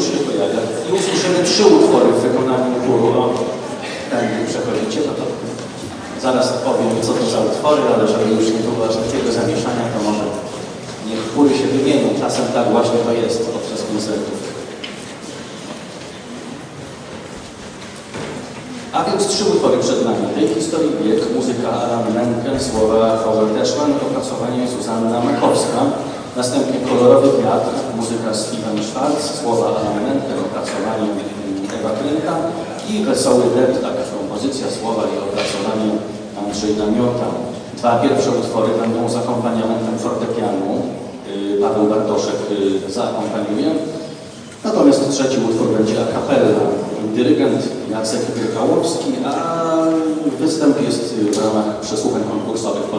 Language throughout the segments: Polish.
już się pojawia. I usłyszymy trzy utwory w wykonaniu chóru. O, tędy przechodzicie, no to zaraz powiem, co to za utwory, ale żeby już nie było takiego zamieszania, to może niech chóry się wymienią. Czasem tak właśnie to jest podczas koncertów. A więc trzy utwory przed nami. Tej historii bieg, muzyka Alan Menken, słowa Robert Eszman, opracowanie Zuzanna Makowska. Następnie kolorowy wiatr, muzyka Steven Schwartz, słowa Alan opracowanie Ewa Klynka i wesoły deptak, kompozycja, słowa i opracowanie Andrzej Namiota. Dwa pierwsze utwory będą z akompaniamentem fortepianu. Y, Paweł Bartoszek y, zaakompaniuje. Natomiast trzeci utwór będzie a cappella. Dyrygent Jacek Wyrkałowski, a występ jest w ramach przesłuchań konkursowych,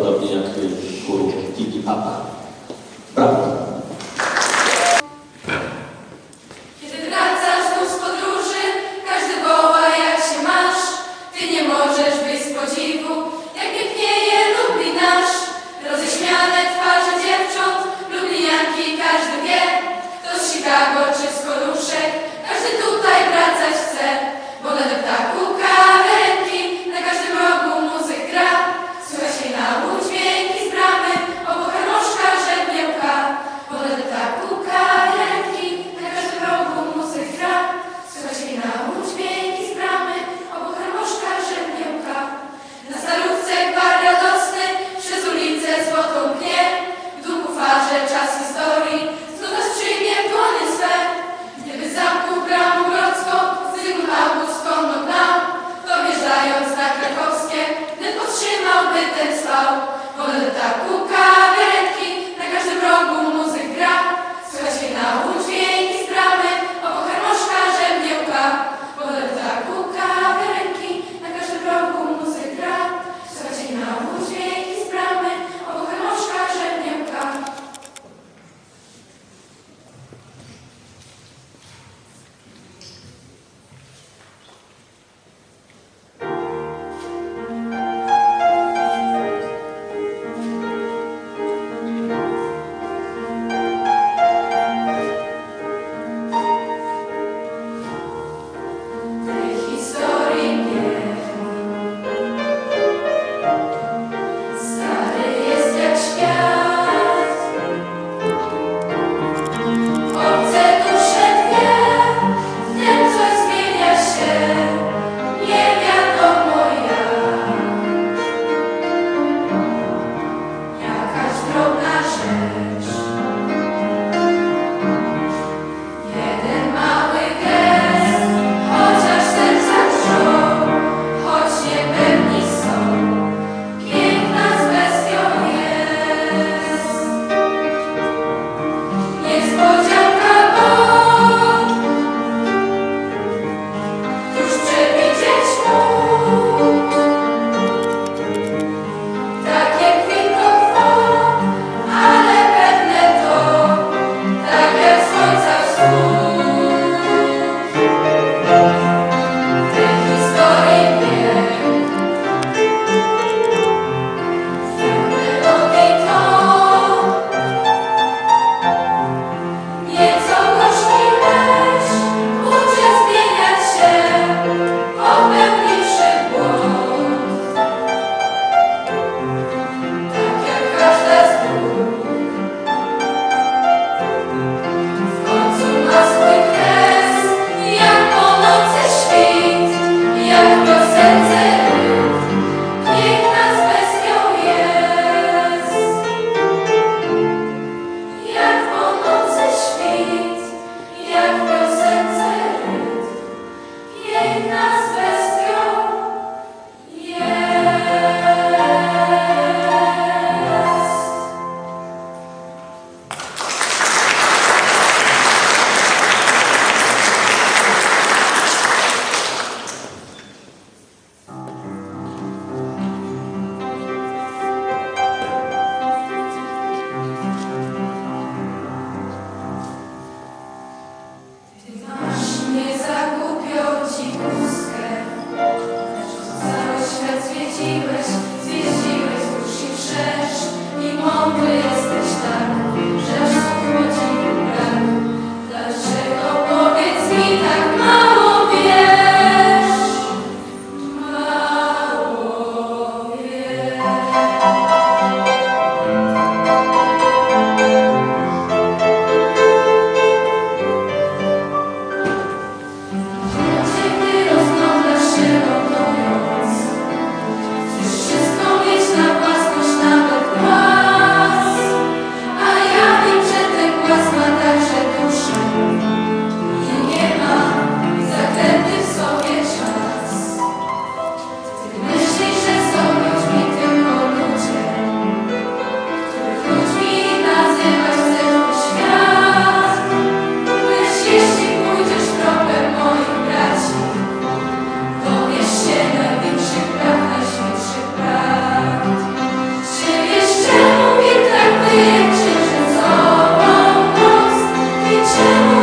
Thank you.